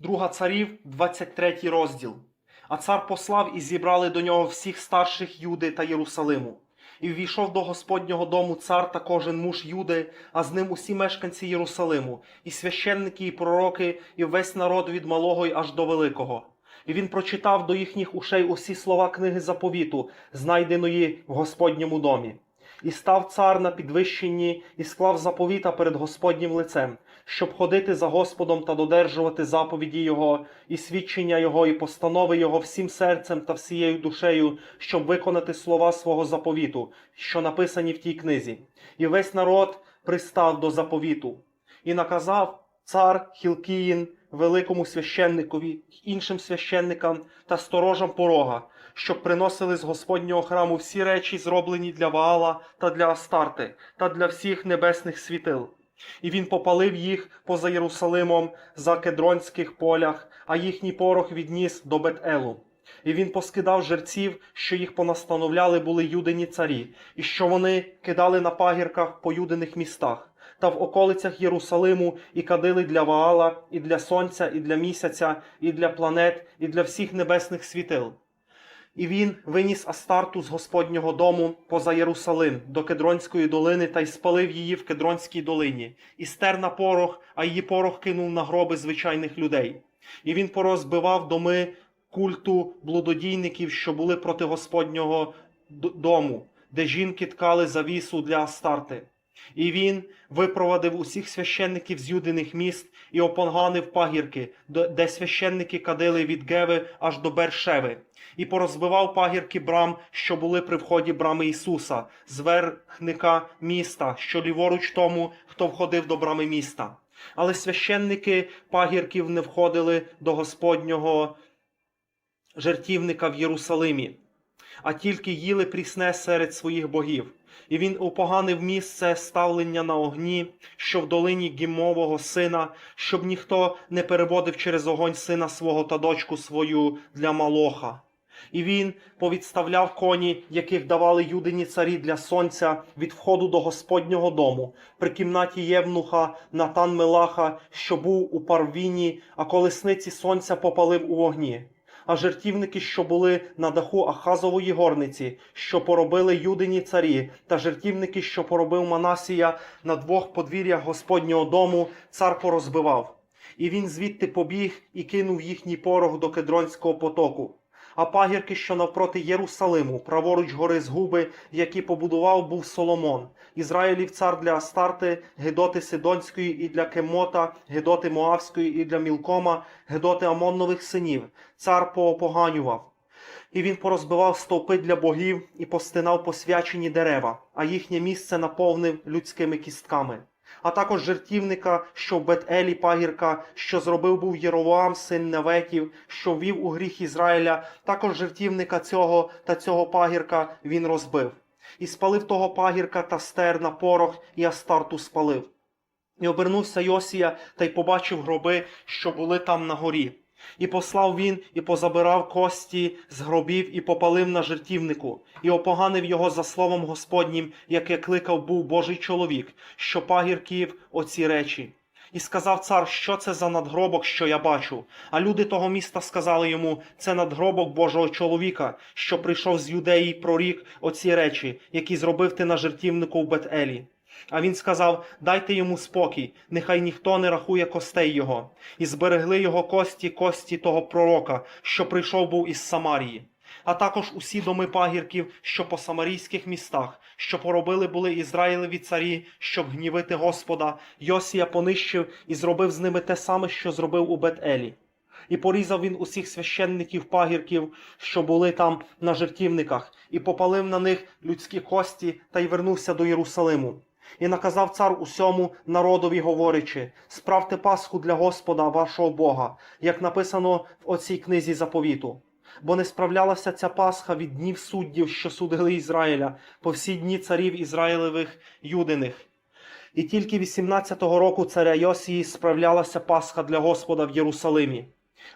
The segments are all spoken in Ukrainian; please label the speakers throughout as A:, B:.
A: Друга царів, 23 розділ. А цар послав і зібрали до нього всіх старших Юди та Єрусалиму. І ввійшов до Господнього дому цар та кожен муж Юди, а з ним усі мешканці Єрусалиму, і священники, і пророки, і весь народ від малого й аж до великого. І він прочитав до їхніх ушей усі слова книги заповіту, знайденої в Господньому домі. І став цар на підвищенні і склав заповіта перед Господнім лицем, щоб ходити за Господом та додержувати заповіді Його, і свідчення Його, і постанови Його всім серцем та всією душею, щоб виконати слова свого заповіту, що написані в тій книзі. І весь народ пристав до заповіту. І наказав цар Хілкіїн, великому священникові, іншим священникам та сторожам порога, щоб приносили з Господнього храму всі речі, зроблені для Ваала та для Астарти, та для всіх небесних світил. І він попалив їх поза Єрусалимом за кедронських полях, а їхній порох відніс до Бет-Елу. І він поскидав жерців, що їх понастановляли були юдині царі, і що вони кидали на пагірках по юдиних містах, та в околицях Єрусалиму і кадили для Ваала, і для сонця, і для місяця, і для планет, і для всіх небесних світил. І він виніс Астарту з Господнього дому поза Єрусалим до Кедронської долини та й спалив її в Кедронській долині, і стер на порох, а її порох кинув на гроби звичайних людей. І він порозбивав доми культу блудодійників, що були проти Господнього дому, де жінки ткали завісу для Астарти. І він випровадив усіх священників з юдиних міст і опоганив пагірки, де священники кадили від Геви аж до Бершеви, і порозбивав пагірки брам, що були при вході брами Ісуса, з верхника міста, що ліворуч тому, хто входив до брами міста. Але священники пагірків не входили до Господнього жертівника в Єрусалимі, а тільки їли прісне серед своїх богів. І він упоганив місце ставлення на огні, що в долині Гімового сина, щоб ніхто не переводив через огонь сина свого та дочку свою для малоха. І він повідставляв коні, яких давали юдині царі для сонця від входу до Господнього дому, при кімнаті Євнуха Натан Мелаха, що був у парвіні, а колесниці сонця попалив у вогні. А жертівники, що були на даху Ахазової горниці, що поробили юдині царі, та жертівники, що поробив Манасія на двох подвір'ях Господнього дому, цар порозбивав. І він звідти побіг і кинув їхній порох до Кедронського потоку. А пагірки, що навпроти Єрусалиму, праворуч гори Згуби, які побудував був Соломон, Ізраїлів цар для Астарти, Гедоти Сидонської і для Кемота, Гедоти Моавської і для Мілкома, Гедоти Амоннових синів, цар поопоганював. І він порозбивав стовпи для богів і постинав посвячені дерева, а їхнє місце наповнив людськими кістками. А також жертівника, що Бет-Елі пагірка, що зробив був Єровоам, син Неветів, що вів у гріх Ізраїля, також жертівника цього та цього пагірка він розбив. І спалив того пагірка та стер на порох, і Астарту спалив. І обернувся Йосія та й побачив гроби, що були там на горі. І послав він, і позабирав кості з гробів, і попалив на жертівнику, і опоганив його за словом Господнім, яке кликав був Божий чоловік, що пагірків оці речі. І сказав цар, що це за надгробок, що я бачу. А люди того міста сказали йому: це надгробок Божого чоловіка, що прийшов з юдеї прорік оці речі, які зробив ти на жертівнику в Бет-Елі. А він сказав: Дайте йому спокій, нехай ніхто не рахує костей його, і зберегли його кості, кості того пророка, що прийшов був із Самарії. А також усі доми пагірків, що по самарійських містах, що поробили були Ізраїлеві царі, щоб гнівити Господа, Йосія понищив і зробив з ними те саме, що зробив у Бет-Елі. І порізав він усіх священників пагірків, що були там на жертівниках, і попалив на них людські кості та й вернувся до Єрусалиму. І наказав цар усьому народові, говорячи: справте Пасху для Господа вашого Бога, як написано в оцій книзі заповіту. Бо не справлялася ця Пасха від днів суддів, що судили Ізраїля, по всі дні царів Ізраїлевих юдиних. І тільки 18-го року царя Йосії справлялася Пасха для Господа в Єрусалимі.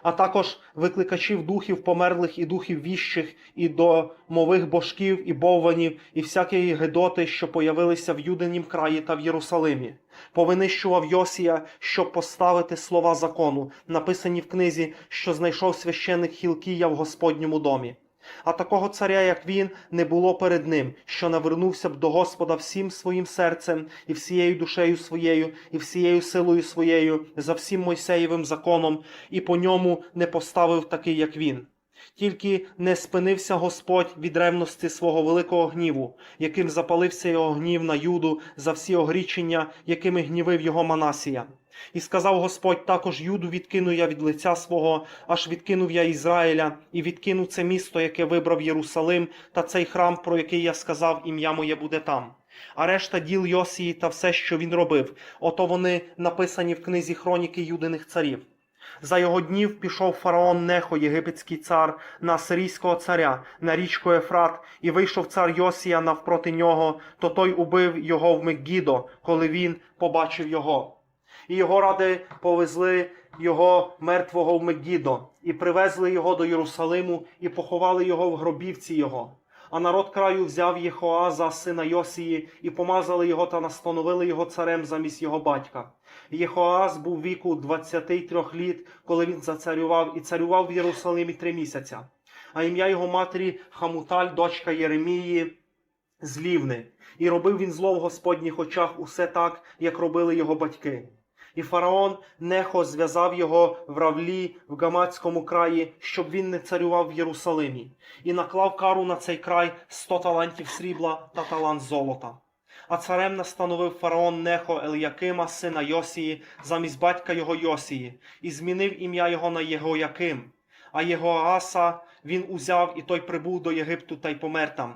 A: А також викликачів духів померлих і духів віщих, і домових божків, і бовванів, і всякої гедоти, що появилися в Юдинім краї та в Єрусалимі. Повинищував Йосія, щоб поставити слова закону, написані в книзі, що знайшов священик Хілкія в Господньому домі. А такого царя, як він, не було перед ним, що навернувся б до Господа всім своїм серцем і всією душею своєю, і всією силою своєю, за всім Мойсеєвим законом, і по ньому не поставив такий, як він. Тільки не спинився Господь від ревності свого великого гніву, яким запалився його гнів на Юду за всі огрічення, якими гнівив його Манасія. І сказав Господь також Юду відкину я від лиця свого, аж відкинув я Ізраїля, і відкину це місто, яке вибрав Єрусалим, та цей храм, про який я сказав, ім'я моє буде там. А решта діл Йосії та все, що він робив, ото вони написані в книзі хроніки Юдиних царів. За його днів пішов фараон Нехо, єгипетський цар, на сирійського царя, на річку Ефрат, і вийшов цар Йосія навпроти нього, то той убив його в Мегідо, коли він побачив його. І його ради повезли його мертвого в Мегідо, і привезли його до Єрусалиму, і поховали його в гробівці його. А народ краю взяв Єхоаза, сина Йосії, і помазали його та настановили його царем замість його батька. Єхоаз був віку 23 літ, коли він зацарював, і царював в Єрусалимі три місяця. А ім'я його матері Хамуталь, дочка Єремії, з Лівни. І робив він зло в Господніх очах усе так, як робили його батьки. І фараон нехо зв'язав його в равлі в Гаматському краї, щоб він не царював в Єрусалимі, і наклав кару на цей край сто талантів срібла та талант золота. А царем настановив фараон Нехо Еліякима, сина Йосії, замість батька його Йосії, і змінив ім'я його на Єгояким. А Єгоаса він узяв, і той прибув до Єгипту та й помер там.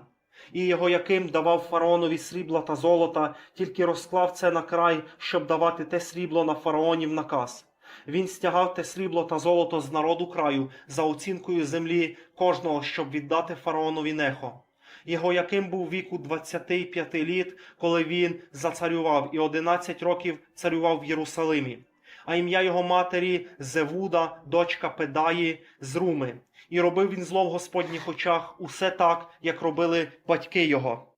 A: І його яким давав фараонові срібла та золота, тільки розклав це на край, щоб давати те срібло на фараонів наказ. Він стягав те срібло та золото з народу краю за оцінкою землі кожного, щоб віддати фараонові нехо. Його яким був віку 25 літ, коли він зацарював, і 11 років царював в Єрусалимі. А ім'я його матері Зевуда, дочка Педаї з Руми. І робив він зло в Господніх очах усе так, як робили батьки його.